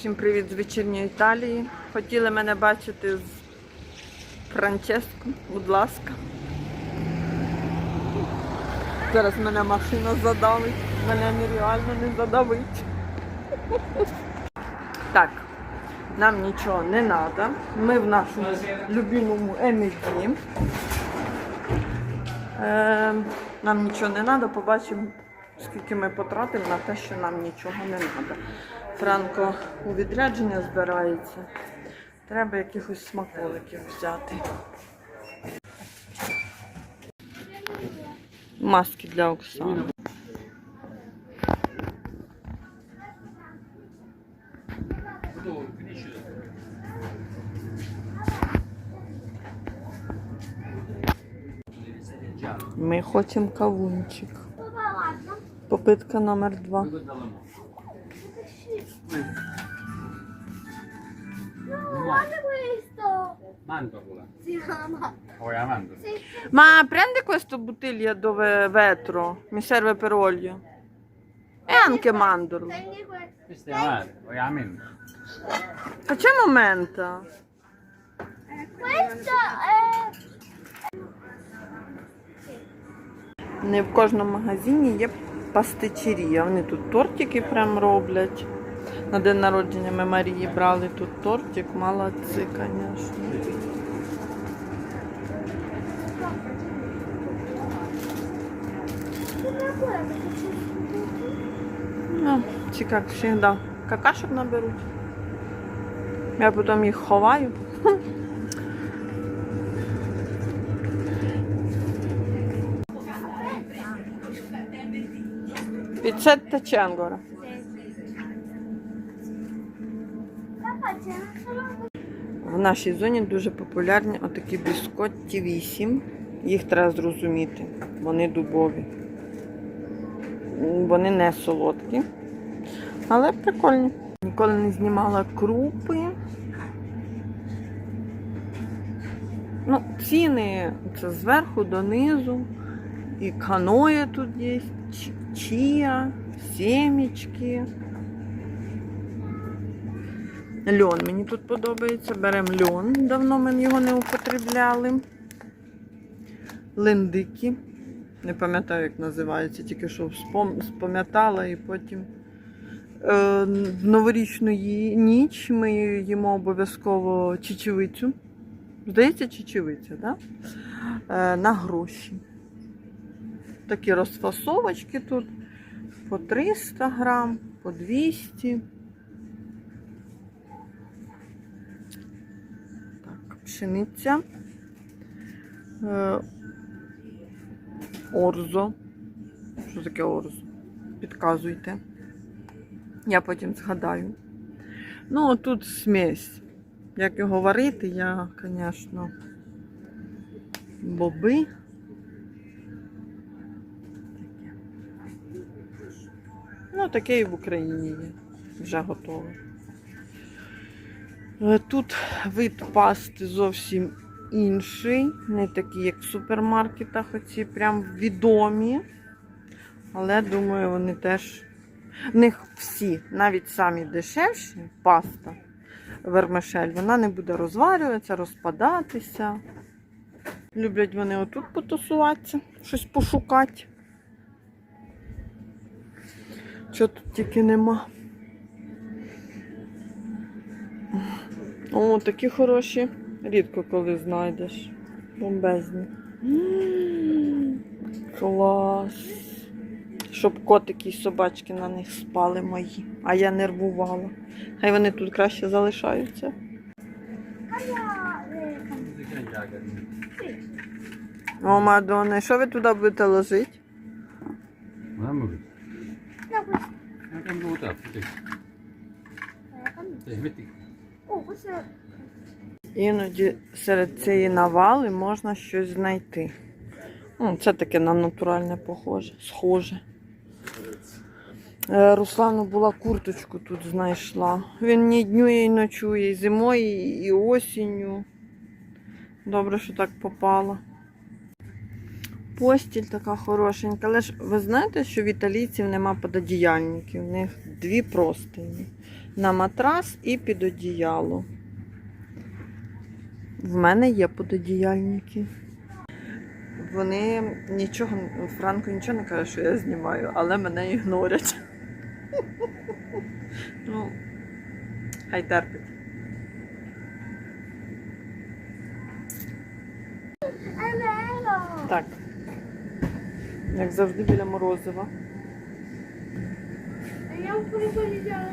Всім привіт з вечірньої Італії. Хотіли мене бачити з Франческо, будь ласка. Зараз мене машина задавить. Мене нереально не задавить. Так, нам нічого не треба. Ми в нашому любимому MD. Е, нам нічого не треба, побачимо, скільки ми потратимо на те, що нам нічого не треба. Франко у відрядження збирається. Треба якихось смаколиків взяти. Маски для Оксани. Ми хочемо кавунчик. Попитка номер два. Ma prendi questo bottiglia dove vetro, mi serve per olio. E anche mandorlo. questo. È la mendola? Facciamo menta. Questo è... Не в кожному магазині є пастичерія. Вони тут тортики прям роблять. На день народження ми Марії брали тут тортик. Молодці, звісно. Ну, ці як завжди какашок наберуть. Я потім їх ховаю. Ченгора. Papà, c'è В нашій зоні дуже популярні отакі біскотті 8. Їх треба зрозуміти. Вони дубові. Вони не солодкі, але прикольні. Ніколи не знімала крупи. Ну, ціни це зверху донизу. І каноє тут є, ч- чія, семечки. Льон мені тут подобається. Беремо льон. Давно ми його не употребляли. Линдики. Не пам'ятаю, як називається, тільки що спам'ятала і потім. Е, в новорічну ніч ми їмо обов'язково чечевицю. Здається, чечевиця, так? Да? Е, на гроші. Такі розфасовочки тут по 300 грам, по 200. Так, пшениця. Е, орзо. Що таке орзо? Підказуйте. Я потім згадаю. Ну, тут смесь. Як його варити, я, звісно, боби. Ну, таке і в Україні є. Вже готове. Тут вид пасти зовсім інший, не такий, як в супермаркетах, оці прям відомі. Але думаю, вони теж. В них всі, навіть самі дешевші, паста вермишель, вона не буде розварюватися, розпадатися. Люблять вони отут потусуватися, щось пошукати. Чого тут тільки нема. О, такі хороші. Рідко коли знайдеш. Бомбезні. Клас. Щоб котики і собачки на них спали мої. А я нервувала. Хай вони тут краще залишаються. О, Мадонна, що ви туди будете ложити? Eh, cambia. Sì, metti. Oh, questo. Іноді серед цієї навали можна щось знайти. Ну, Це таке на натуральне похоже, схоже. Е, Руслану була курточку тут знайшла. Він ні днює і ночує, і зимою, і осінню. Добре, що так попало. Постіль така хорошенька. Але ж ви знаєте, що в італійців нема пододіяльників, в них дві простині. на матрас і під одіяло. В мене є пододіяльники. Вони нічого, Франко нічого не каже, що я знімаю, але мене ігнорять. Ну, хай терпить. Так. Як завжди біля морозива. Я приболіла.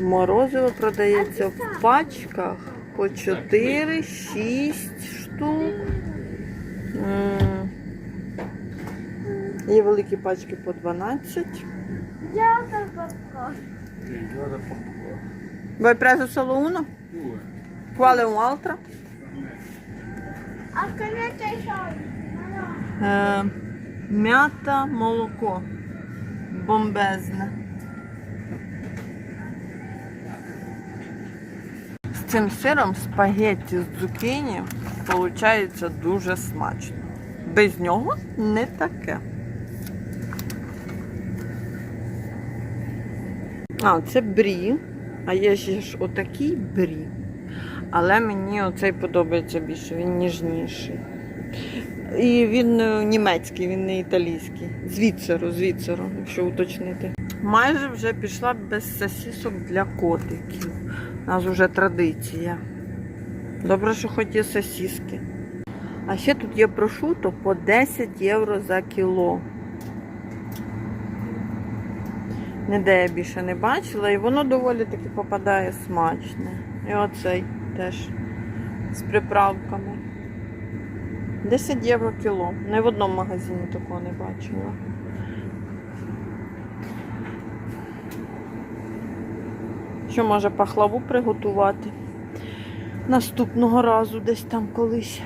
Морозиво продається в пачках по 4-6 штук. Є великі пачки по 12. Я забака. Vuoi preso solo uno? Due. Quale un altro? А ти що? Е, м'ята молоко. Бомбезне. З цим сиром спагетті з цукіні виходить дуже смачно. Без нього не таке. А, це брі. А є ще ж отакий брі. Але мені оцей подобається більше, він ніжніший. І він е, німецький, він не італійський. Звідсеру, звідсеру, якщо уточнити. Майже вже пішла без сосісок для котиків. У нас вже традиція. Добре, що хоч є сосіски. А ще тут є прошуто по 10 євро за кіло. Ніде я більше не бачила, і воно доволі таки попадає смачне. І оцей теж з приправками. 10 євро кіло. Не в одному магазині такого не бачила. Що може пахлаву приготувати? Наступного разу десь там колись.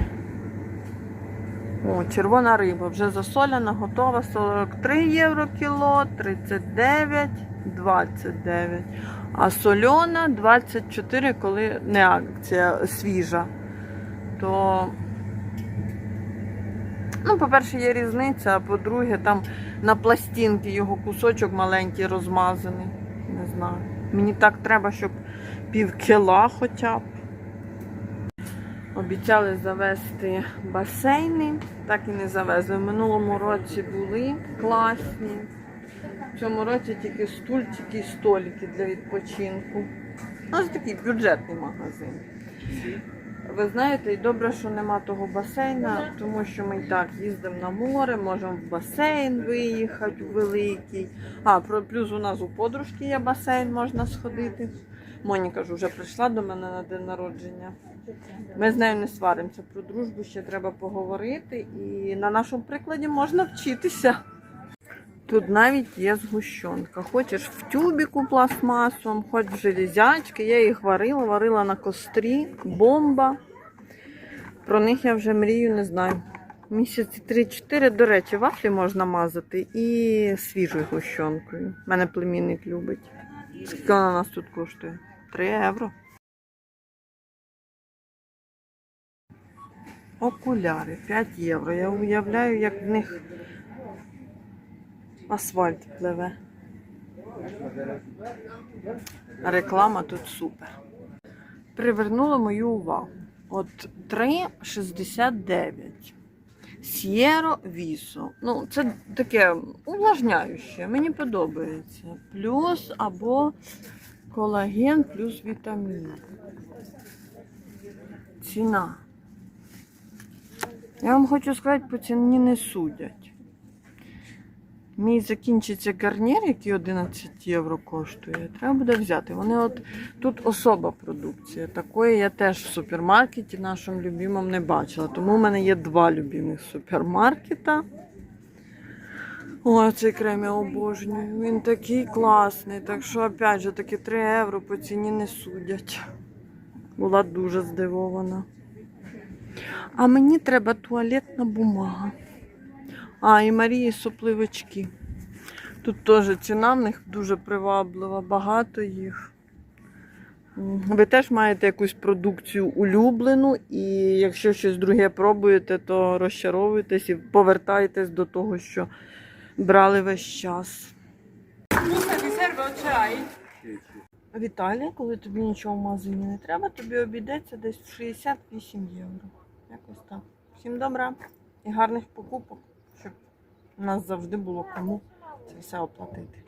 О, червона риба вже засоляна, готова 43 євро кіло, 39, 29. А сольона 24, коли не акція свіжа. То Ну, по-перше, є різниця, а по-друге, там на пластинки його кусочок маленький розмазаний. Не знаю. Мені так треба, щоб пів кіла хоча б. Обіцяли завести басейни, так і не завезли. В минулому році були класні. В цьому році тільки стульчики і столики для відпочинку. Ну, Ось такий бюджетний магазин. Ви знаєте, і добре, що нема того басейна, тому що ми і так їздимо на море, можемо в басейн виїхати великий. А, плюс у нас у подружки є басейн, можна сходити. Моніка ж вже прийшла до мене на день народження. Ми з нею не сваримося про дружбу, ще треба поговорити, і на нашому прикладі можна вчитися. Тут навіть є згущенка. Хочеш в тюбіку пластмасовому, хоч в железячки. Я їх варила, варила на кострі, бомба. Про них я вже мрію, не знаю. Місяці 3-4, до речі, вафлі можна мазати і свіжою гущенкою. Мене племінник любить. Скільки вона нас тут коштує? 3 євро. Окуляри 5 євро. Я уявляю, як в них асфальт пливе. Реклама тут супер. Привернула мою увагу. От 3,69. Сєро Вісо. Ну, це таке увлажняюче, мені подобається. Плюс або колаген, плюс вітамін. Ціна. Я вам хочу сказати, по ціні не судять. Мій закінчиться гарнір, який 11 євро коштує. Треба буде взяти. Вони от тут особа продукція. Такої я теж в супермаркеті нашому любимому не бачила. Тому в мене є два любимих супермаркета. Ой, цей крем я обожнюю. Він такий класний. Так що, опять же, таки 3 євро по ціні не судять. Була дуже здивована. А мені треба туалетна бумага. А, і Марії сопливочки. Тут теж ціна в них дуже приваблива, багато їх. Ви теж маєте якусь продукцію улюблену, і якщо щось друге пробуєте, то розчаровуєтесь і повертаєтесь до того, що брали весь час. Luca ti serve un chai? В Італії, коли тобі нічого в магазині не треба, тобі обійдеться десь в 68 євро. Якось так. Всім добра і гарних покупок, у нас завжди було кому це все оплатити.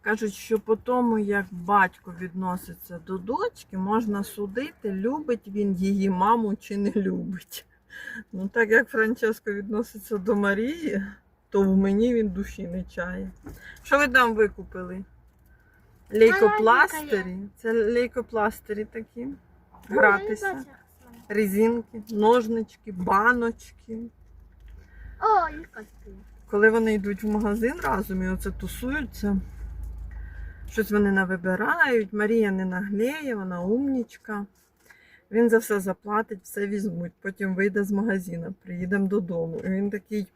Кажуть, що по тому, як батько відноситься до дочки, можна судити, любить він її маму чи не любить. Ну, так як Франческо відноситься до Марії, то в мені він душі не чає. Що ви там викупили? Лейкопластирі. Це лейкопластирі такі. Гратися. Резинки, ножнички, баночки. О, якась. Коли вони йдуть в магазин разом і оце тусуються, щось вони навибирають. Марія не наглеє, вона умнічка. Він за все заплатить, все візьмуть. Потім вийде з магазину, приїдемо додому. І він такий,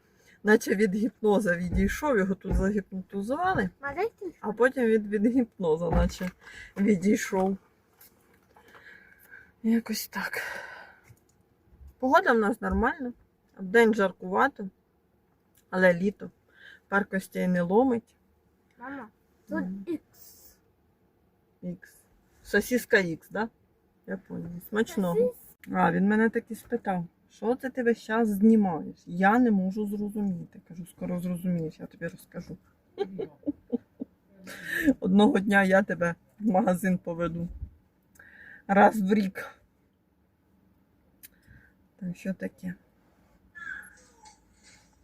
наче від гіпноза відійшов, його тут загіпнотизували, а потім від, від гіпноза, наче відійшов. Якось так. Погода в нас нормальна. Вдень жаркувато, але літо. Парк костей не ломить. Мама, тут ікс. Ікс. Сосіска Ікс, да? Я поняла. Смачного. А, він мене таки спитав, що це ти весь час знімаєш? Я не можу зрозуміти. Кажу, скоро зрозумієш, я тобі розкажу. Одного дня я тебе в магазин поведу. Раз в рік. Так що таке?